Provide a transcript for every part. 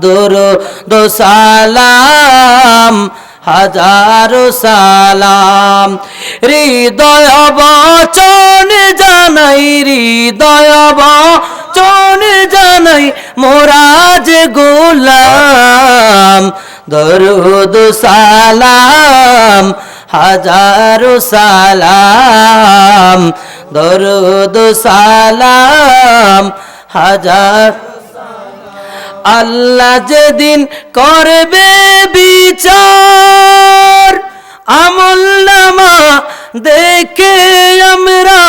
দরুদ সালাম, হাজারো সালাম। হৃদয় বচন জানাই, হৃদয় বচন জানাই মোরাজ গোলাম। দরুদ সালাম, হাজারো সালাম। দরুদ সালাম, হাজার আল্লাহ যেদিন করবে বিচার, আমল নামা দেখে আমরা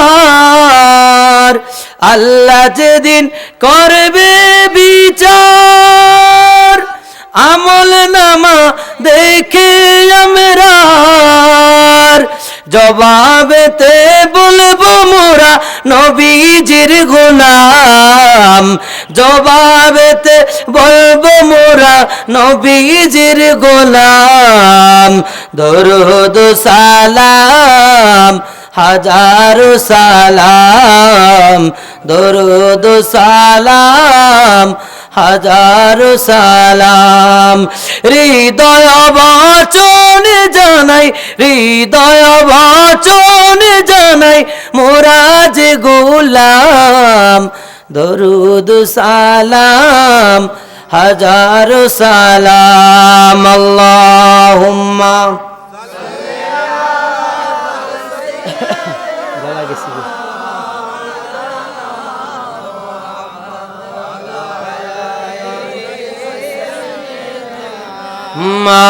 আল্লাহ যেদিন করবে বিচার, আমল নামা দেখে আমরা জবাবেতে বলব নবীজির গোলাম। জবাবেতে বলব মোরা নবীজির গোলাম। দরুদ সালাম, হাজারো সালাম। দরুদ সালাম, হাজারো সালাম। হৃদয় বচন জানাই, হৃদয় বচন জানাই মোরাজ গোলাম দরুদ সালাম হাজারো সালাম আল্লাহুম্মা। মা